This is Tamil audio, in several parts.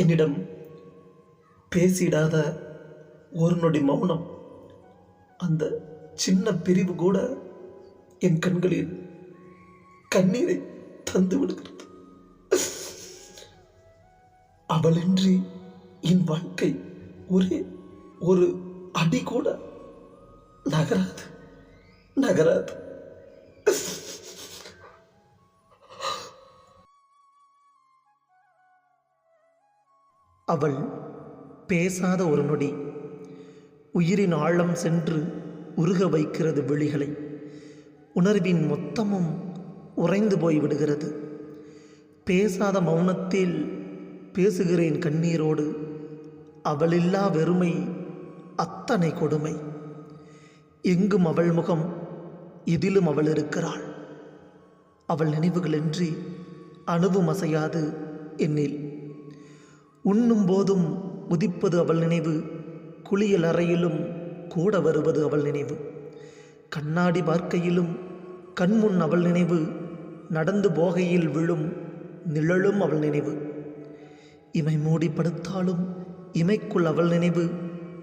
என்னிடம் பேசிடாத ஒரு நொடி மௌனம் அந்த சின்ன பிரிவு கூட என் கண்களில் கண்ணீரை தந்து விடுகிறது. அவளின்றி என் வாழ்க்கை ஒரே ஒரு அடி கூட நகராது நகராது. அவள் பேசாத ஒரு நொடி. உயிரின் ஆழம் சென்று உருக வைக்கிறது விழிகளை. உணர்வின் மொத்தமும் உறைந்து போய் விடுகிறது. பேசாத மௌனத்தில் பேசுகிறேன் கண்ணீரோடு. அவளில்லா வெறுமை அத்தனை கொடுமை. எங்கும் அவள் முகம் இதிலும் அவள் இருக்கிறாள். அவள் நினைவுகளின்றி அணுவும் அசையாது என்னில். உண்ணும் போதும் உதிப்பது அவள் நினைவு குளியல் அறையிலும் கூட வருவது அவள் நினைவு. கண்ணாடி பார்க்கையிலும் கண்முன் அவள் நினைவு நடந்து போகையில் விழும் நிழலும் அவள் நினைவு. இமை மூடி படுத்தாலும் இமைக்குள் அவள் நினைவு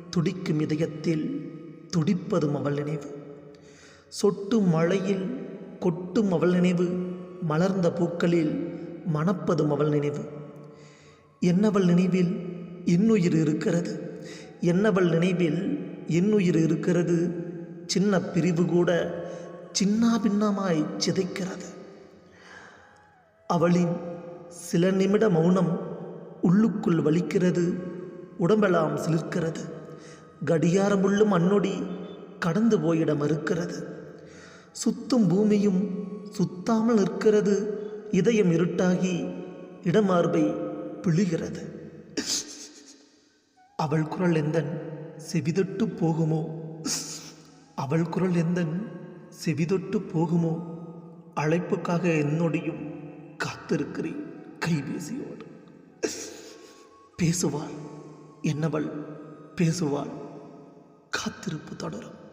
துடிக்கும் இதயத்தில் துடிப்பதும் அவள் நினைவு. சொட்டும் மழையில் கொட்டும் அவள் நினைவு மலர்ந்த பூக்களில் மணப்பதும் அவள் நினைவு. என்னவள் நினைவில் இன்னுயிர் இருக்கிறது? என்னவள் நினைவில் இன்னுயிர் இருக்கிறது? சின்ன பிரிவு கூட சின்ன பின்னமாய் சிதைக்கிறது. அவளின் சில நிமிட மௌனம் உள்ளுக்குள் வலிக்கிறது உடம்பெல்லாம் சிலிர்க்கிறது. கடியாரமுள்ளும் அன்னொடி கடந்து போயிட மறுக்கிறது. சுத்தும் பூமியும் சுத்தாமல் நிற்கிறது இதயம் இருட்டாகி இடமார்பை பிழிகிறது அவள் குரல் எந்தன் செவிதொட்டு போகுமோ? அவள் குரல் எந்தன் செவிதொட்டு போகுமோ? அழைப்புக்காக என்னுடையும் காத்திருக்கிறேன் கைபேசியோடு. பேசுவாள் என்னவள் பேசுவாள் காத்திருப்பு தொடரும்.